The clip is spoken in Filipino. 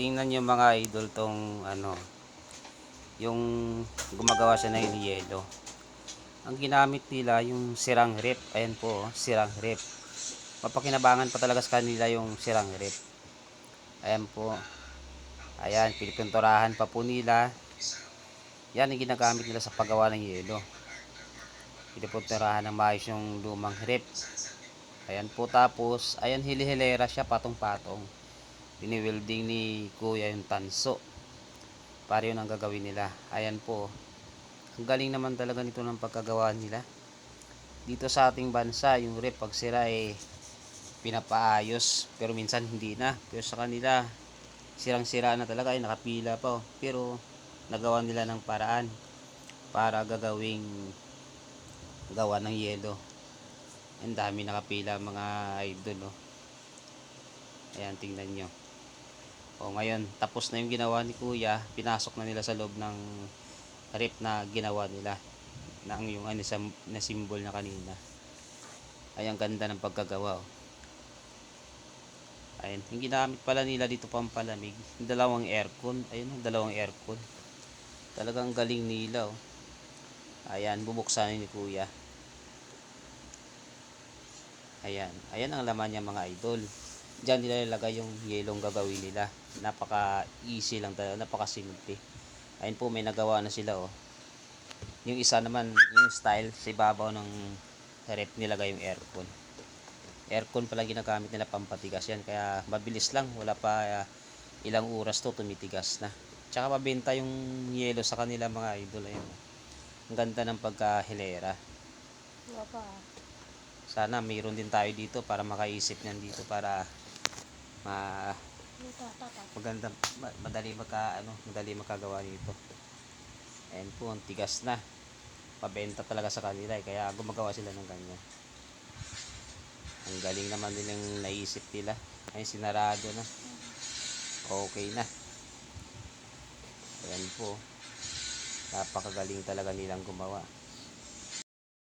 tingnan nyo mga idol tong ano, yung gumagawa siya ng yelo. Ang ginamit nila yung sirang rep. Ayan po, oh, sirang rep. Mapakinabangan pa talaga sa kanila yung sirang rep. Ayan po. Ayan, pinipinturahan pa po nila. Yan ang ginagamit nila sa paggawa ng yelo. Pinipinturahan ng maayos yung lumang rep. Ayan po tapos, ayan hilihilera siya patong-patong. Biniwilding ni kuya yung tanso. Para yun ang gagawin nila. Ayan po. Ang galing naman talaga nito ng pagkagawa nila. Dito sa ating bansa, yung rep pag sira eh pinapaayos. Pero minsan hindi na. Pero sa kanila, sirang-sira na talaga. Ay nakapila pa. Oh. Pero nagawa nila ng paraan para gagawing gawa ng yelo. Ang dami nakapila mga idol. Oh. Ayan, tingnan nyo. O ngayon, tapos na yung ginawa ni Kuya, pinasok na nila sa loob ng rep na ginawa nila. Na ang yung ano, na symbol na kanina. Ay, ang ganda ng pagkagawa. Oh. Ayan, yung ginamit pala nila dito pampalamig, dalawang aircon. Ayun, dalawang aircon. Talagang galing nila. Oh. Ayan, bubuksan ni Kuya. Ayan, ayan ang laman niya mga idol. Diyan nila ilagay yung yelong gagawin nila. Napaka easy lang talaga, napaka simple. Ayun po may nagawa na sila oh. Yung isa naman, yung style sa ibabaw ng rep nilagay yung aircon. Aircon pala ginagamit nila pampatigas yan kaya mabilis lang, wala pa ah, ilang oras to tumitigas na. Tsaka mabenta yung yelo sa kanila mga idol ayun. Ang ganda ng pagkahilera. Wala pa. Sana mayroon din tayo dito para makaisip niyan dito para ma maganda ma- madali magka ano, madali makagawa nito. Ayan po, ang tigas na. Pabenta talaga sa kanila eh, kaya gumagawa sila ng ganyan. Ang galing naman nilang naisip nila. Ay sinarado na. Okay na. Ayan po. Napakagaling talaga nilang gumawa.